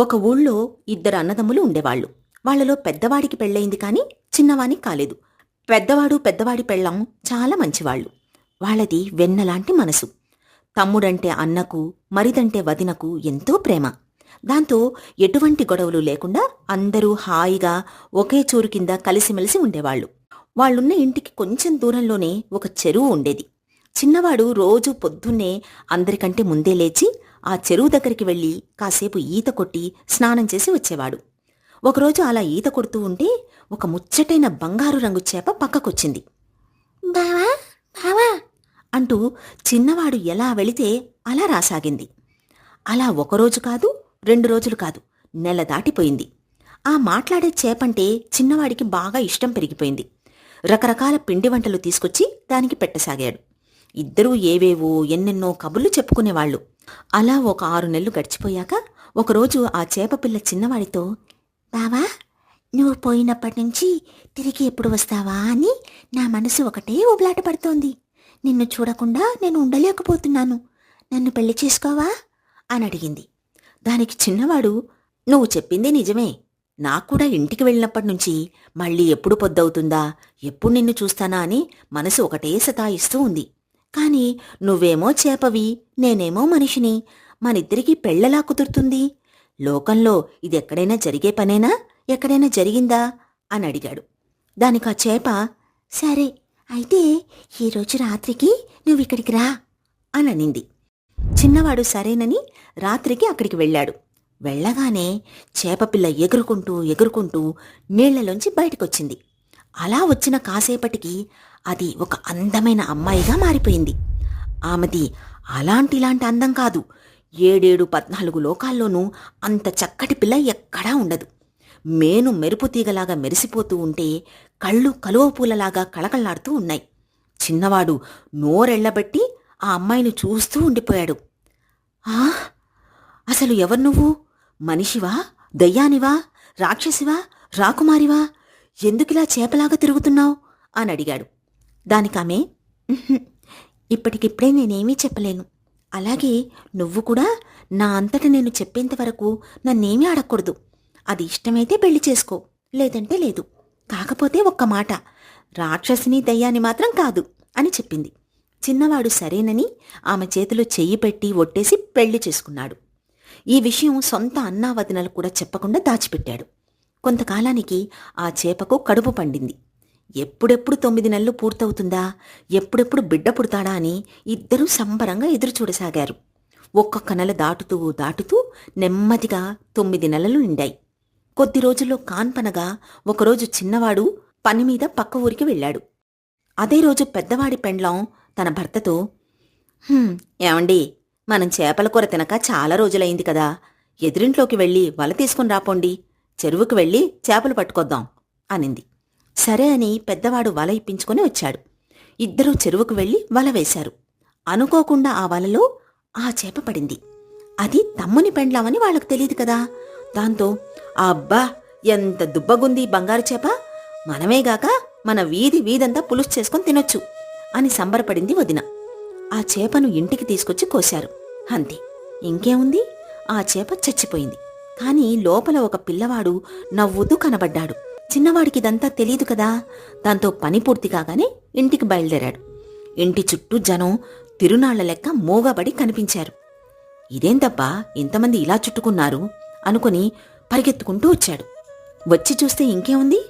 ఒక ఊళ్ళో ఇద్దరు అన్నదమ్ములు ఉండేవాళ్ళు. వాళ్ళలో పెద్దవాడికి పెళ్ళయింది కానీ చిన్నవానికి కాలేదు. పెద్దవాడు పెద్దవాడి పెళ్ళం చాలా మంచివాళ్ళు. వాళ్ళది వెన్నలాంటి మనసు. తమ్ముడంటే అన్నకు మరిదంటే వదినకు ఎంతో ప్రేమ. దాంతో ఎటువంటి గొడవలు లేకుండా అందరూ హాయిగా ఒకే చూరు కింద కలిసిమెలిసి ఉండేవాళ్ళు. వాళ్ళున్న ఇంటికి కొంచెం దూరంలోనే ఒక చెరువు ఉండేది. చిన్నవాడు రోజు పొద్దున్నే అందరికంటే ముందే లేచి ఆ చెరువు దగ్గరికి వెళ్ళి కాసేపు ఈత కొట్టి స్నానం చేసి వచ్చేవాడు. ఒకరోజు అలా ఈత కొడుతూ ఉంటే ఒక ముచ్చటైన బంగారు రంగు చేప పక్కకొచ్చింది. బావా బావా! అంటూ చిన్నవాడు ఎలా వెళితే అలా రాసాగింది. అలా ఒకరోజు కాదు రెండు రోజులు కాదు నెల దాటిపోయింది. ఆ మాట్లాడే చేపంటే చిన్నవాడికి బాగా ఇష్టం పెరిగిపోయింది. రకరకాల పిండి వంటలు తీసుకొచ్చి దానికి పెట్టసాగాడు. ఇద్దరూ ఏవేవో ఎన్నెన్నో కబుర్లు చెప్పుకునేవాళ్ళు. అలా ఒక ఆరు నెలలు గడిచిపోయాక ఒకరోజు ఆ చేపపిల్ల చిన్నవాడితో బావా నువ్వు పోయినప్పటి నుంచి తిరిగి ఎప్పుడు వస్తావా అని నా మనసు ఒకటే ఉబలాట పడుతోంది. నిన్ను చూడకుండా నేను ఉండలేకపోతున్నాను. నన్ను పెళ్ళి చేసుకోవా? అని అడిగింది. దానికి చిన్నవాడు నువ్వు చెప్పింది నిజమే. నాకు కూడా ఇంటికి వెళ్ళినప్పటి నుంచి మళ్ళీ ఎప్పుడు పొద్దవుతుందా ఎప్పుడు నిన్ను చూస్తానా అని మనసు ఒకటే సతాయిస్తూ ఉంది. కాని నువ్వేమో చేపవి నేనేమో మనిషిని. మనిద్దరికీ పెళ్ళలా కుదురుతుంది. లోకంలో ఇది ఎక్కడైనా జరిగే పనేనా? ఎక్కడైనా జరిగిందా? అని అడిగాడు. దానికి ఆ చేప సరే అయితే ఈరోజు రాత్రికి నువ్విక్కడికి రా అని అనింది. చిన్నవాడు సరేనని రాత్రికి అక్కడికి వెళ్ళాడు. వెళ్ళగానే చేపపిల్ల ఎగురుకుంటూ ఎగురుకుంటూ నీళ్ళలోంచి బయటకొచ్చింది. అలా వచ్చిన కాసేపటికి అది ఒక అందమైన అమ్మాయిగా మారిపోయింది. ఆమెది అలాంటిలాంటి అందం కాదు. ఏడేడు పద్నాలుగు లోకాల్లోనూ అంత చక్కటి పిల్ల ఎక్కడా ఉండదు. మేను మెరుపు తీగలాగా మెరిసిపోతూ ఉంటే కళ్ళు కలువ పూలలాగా కళకళ్ళాడుతూ ఉన్నాయి. చిన్నవాడు నోరెళ్ళబెట్టి ఆ అమ్మాయిని చూస్తూ ఉండిపోయాడు. ఆ? అసలు ఎవరు నువ్వు? మనిషివా? దయ్యానివా? రాక్షసివా? రాకుమారివా? ఎందుకిలా చేపలాగా తిరుగుతున్నావు? అని అడిగాడు. దానికామె ఇప్పటికిప్పుడే నేనేమీ చెప్పలేను. అలాగే నువ్వు కూడా నా అంతట నేను చెప్పేంత వరకు నన్నేమీ అడగకూడదు అది ఇష్టమైతే పెళ్ళి చేసుకో లేదంటే లేదు. కాకపోతే ఒక్క మాట రాక్షసిని దయ్యాన్ని మాత్రం కాదు అని చెప్పింది. చిన్నవాడు సరేనని ఆమె చేతిలో చెయ్యి పెట్టి ఒట్టేసి పెళ్ళి చేసుకున్నాడు. ఈ విషయం సొంత అన్నావదినలు కూడా చెప్పకుండా దాచిపెట్టాడు. కొంతకాలానికి ఆ చేపకు కడుపు పండింది. ఎప్పుడెప్పుడు తొమ్మిది నెలలు పూర్తవుతుందా? ఎప్పుడెప్పుడు బిడ్డ పుడతాడా అని ఇద్దరూ సంబరంగా ఎదురుచూడసాగారు. ఒక్కొక్క నెల దాటుతూ దాటుతూ నెమ్మదిగా తొమ్మిది నెలలు నిండాయి. కొద్ది రోజుల్లో కాన్పనగా ఒకరోజు చిన్నవాడు పని మీద పక్క ఊరికి వెళ్ళాడు. అదే రోజు పెద్దవాడి పెండ్లం తన భర్తతో ఏమండి మనం చేపల కూర తినక చాలా రోజులైంది కదా. ఎదురింట్లోకి వెళ్ళి వల తీసుకుని రాపోండి. చెరువుకు వెళ్ళి చేపలు పట్టుకొద్దాం అనింది. సరే అని పెద్దవాడు వల ఇప్పించుకొని వచ్చాడు. ఇద్దరూ చెరువుకు వెళ్ళి వల వేశారు. అనుకోకుండా ఆ వలలో ఆ చేప పడింది. అది తమ్ముని పెండ్లామని వాళ్ళకు తెలియదు కదా. దాంతో "ఆ అబ్బా ఎంత దుబ్బగుంది బంగారు చేప. మనమేగాక మన వీధి వీధంతా పులుసు చేసుకొని తినొచ్చు అని సంబరపడింది వదిన. ఆ చేపను ఇంటికి తీసుకొచ్చి కోశారు. అంతే. ఇంకేముంది? ఆ చేప చచ్చిపోయింది. కాని లోపల ఒక పిల్లవాడు నవ్వుతూ కనబడ్డాడు. చిన్నవాడికిదంతా తెలియదు కదా. దాంతో పని పూర్తి కాగానే ఇంటికి బయలుదేరాడు. ఇంటి చుట్టూ జనం తిరునాళ్ళ లెక్క మోగబడి కనిపించారు. ఇదేంతబ్బా ఇంతమంది ఇలా చుట్టుకున్నారు? అనుకుని పరిగెత్తుకుంటూ వచ్చాడు. వచ్చి చూస్తే ఇంకేముంది?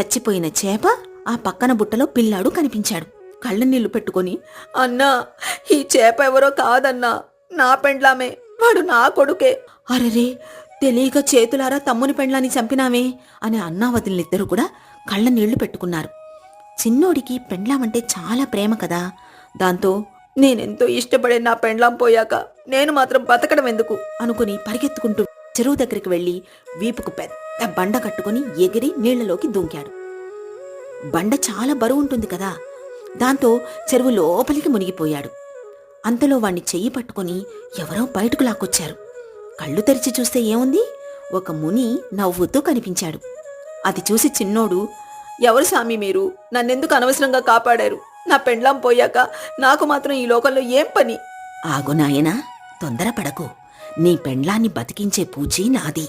చచ్చిపోయిన చేప ఆ పక్కన బుట్టలో పిల్లాడు కనిపించాడు. కళ్ళ నీళ్ళు పెట్టుకొని అన్నా ఈ చేప ఎవరో కాదన్నా నా పెండ్లామే వాడు నా కొడుకే. అరెరే తెలియక చేతులారా తమ్ముని పెండ్లాన్ని చంపినామే అని అన్నా వదిలిద్దరూ కూడా కళ్ళ నీళ్ళు పెట్టుకున్నారు. చిన్నోడికి పెండ్లామంటే చాలా ప్రేమ కదా. దాంతో నేనెంతో ఇష్టపడే నా పెండ్లాం పోయాక నేను మాత్రం బతకడం ఎందుకు? అనుకుని పరిగెత్తుకుంటూ చెరువు దగ్గరికి వెళ్ళి వీపుకు పెద్ద బండ కట్టుకుని ఎగిరి నీళ్ళలోకి దూకాడు. బండ చాలా బరువు ఉంటుంది కదా. దాంతో చెరువు లోపలికి మునిగిపోయాడు. అంతలో వాణ్ణి చెయ్యి పట్టుకుని ఎవరో బయటకు లాక్కొచ్చారు. కళ్ళు తెరిచి చూస్తే ఏముంది? ఒక ముని నవ్వుతూ కనిపించాడు. అది చూసి చిన్నోడు ఎవరు స్వామి మీరు? నన్నెందుకు అనవసరంగా కాపాడారు? నా పెండ్లాం పోయాక నాకు మాత్రం ఈ లోకంలో ఏం పని? ఆగు నాయనా తొందరపడకు. నీ పెండ్లాన్ని బతికించే పూజీ నాది.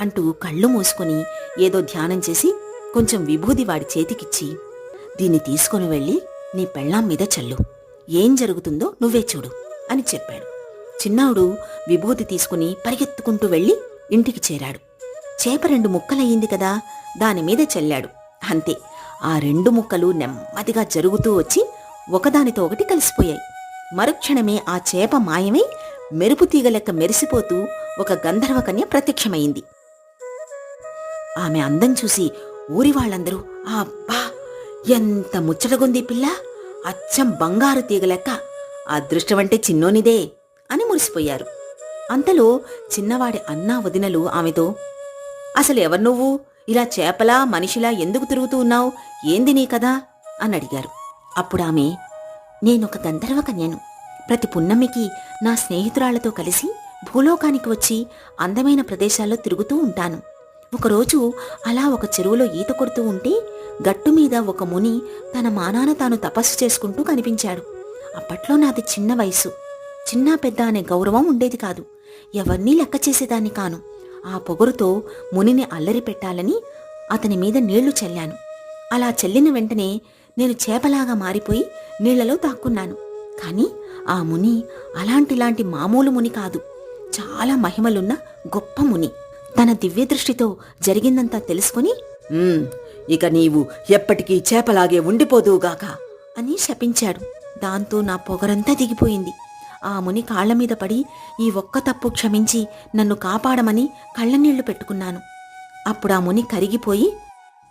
అంటూ కళ్ళు మూసుకొని ఏదో ధ్యానం చేసి కొంచెం విభూది వాడి చేతికిచ్చి దీన్ని తీసుకొని వెళ్ళి నీ పెళ్ళాం మీద చల్లు. ఏం జరుగుతుందో నువ్వే చూడు అని చెప్పాడు. చిన్నావుడు విభూతి తీసుకుని పరిగెత్తుకుంటూ వెళ్ళి ఇంటికి చేరాడు. చేప రెండు ముక్కలయ్యింది కదా దానిమీద చల్లాడు. అంతే ఆ రెండు ముక్కలు నెమ్మదిగా జరుగుతూ వచ్చి ఒకదానితో ఒకటి కలిసిపోయాయి. మరుక్షణమే ఆ చేప మాయమై మెరుపు తీగలెక్క మెరిసిపోతూ ఒక గంధర్వకన్య ప్రత్యక్షమైంది ఆమె అందం చూసి ఊరి వాళ్ళందరూ అబ్బా ఎంత ముచ్చటగుంది పిల్ల! అచ్చం బంగారు తీగలెక్క అదృష్టమంటే చిన్నోనిదే! అని మురిసిపోయారు. అంతలో చిన్నవాడి అన్నా వదినలు ఆమెతో అసలు ఎవరు నువ్వు? ఇలా చేపలా మనిషిలా ఎందుకు తిరుగుతూ ఉన్నావు? ఏంది నీ కదా అని అడిగారు. అప్పుడామె నేనొక గంధర్వ కన్యను. ప్రతి పున్నమికి నా స్నేహితురాళ్ళతో కలిసి భూలోకానికి వచ్చి అందమైన ప్రదేశాల్లో తిరుగుతూ ఉంటాను. ఒకరోజు అలా ఒక చెరువులో ఈత కొడుతూ ఉంటే గట్టు మీద ఒక ముని తన మానాన తాను తపస్సు చేసుకుంటూ కనిపించాడు. అప్పట్లో నాది చిన్న వయసు. చిన్న పెద్ద అనే గౌరవం ఉండేది కాదు. ఎవరినీ లెక్క చేసేదాన్ని కాను. ఆ పొగరుతో మునిని అల్లరి పెట్టాలని అతని మీద నీళ్ళు చల్లాను. అలా చల్లిన వెంటనే నేను చేపలాగా మారిపోయి నీళ్ళలో దాక్కున్నాను. కాని ఆ ముని అలాంటిలాంటి మామూలు ముని కాదు. చాలా మహిమలున్న గొప్ప ముని. తన దివ్యదృష్టితో జరిగిందంతా తెలుసుకుని "ఉమ్, ఇక నీవు ఎప్పటికీ చేపలాగే ఉండిపోదువుగాక. అని శపించాడు. దాంతో నా పొగరంతా దిగిపోయింది. ఆ ముని కాళ్ళ మీద పడి ఈ ఒక్క తప్పు క్షమించి నన్ను కాపాడమని కళ్ళనీళ్ళు పెట్టుకున్నాను. అప్పుడు ఆ ముని కరిగిపోయి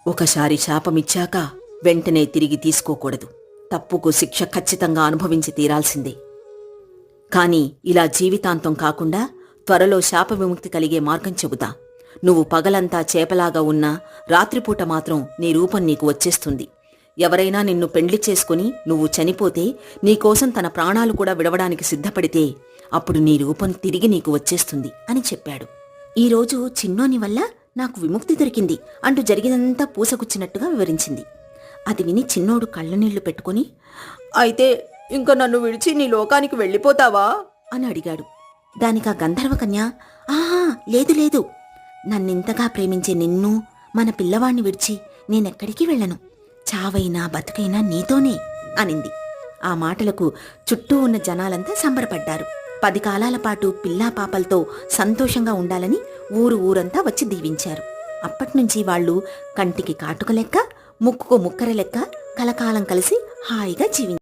ఒకసారి శాపమిచ్చాక వెంటనే తిరిగి తీసుకోకూడదు. తప్పుకు శిక్ష ఖచ్చితంగా అనుభవించి తీరాల్సిందే. కాని ఇలా జీవితాంతం కాకుండా త్వరలో శాప విముక్తి కలిగే మార్గం చెబుతా. నువ్వు పగలంతా చేపలాగా ఉన్నా రాత్రిపూట మాత్రం నీ రూపం నీకు వచ్చేస్తుంది. ఎవరైనా నిన్ను పెండ్లి చేసుకుని నువ్వు చనిపోతే నీకోసం తన ప్రాణాలు కూడా విడవడానికి సిద్ధపడితే అప్పుడు నీ రూపం తిరిగి నీకు వచ్చేస్తుంది అని చెప్పాడు. ఈరోజు చిన్నోని వల్ల నాకు విముక్తి దొరికింది అంటూ జరిగినంతా పూసగుచ్చినట్టుగా వివరించింది. అది విని చిన్నోడు కళ్ళనీళ్ళు పెట్టుకుని అయితే ఇంక నన్ను విడిచి నీ లోకానికి వెళ్ళిపోతావా? అని అడిగాడు. దానికా గంధర్వకన్య ఆహా లేదు లేదు. నన్నింతగా ప్రేమించే నిన్ను మన పిల్లవాణ్ణి విడిచి నేనెక్కడికి వెళ్ళను. చావైనా బతుకైనా నీతోనే అనింది. ఆ మాటలకు చుట్టూ ఉన్న జనాలంతా సంబరపడ్డారు. పది కాలాల పాటు పిల్లా పాపలతో సంతోషంగా ఉండాలని ఊరు ఊరంతా వచ్చి దీవించారు. అప్పట్నుంచి వాళ్ళు కంటికి కాటుక లెక్క ముక్కుకు ముక్కర లెక్క కలకాలం కలిసి హాయిగా జీవించారు.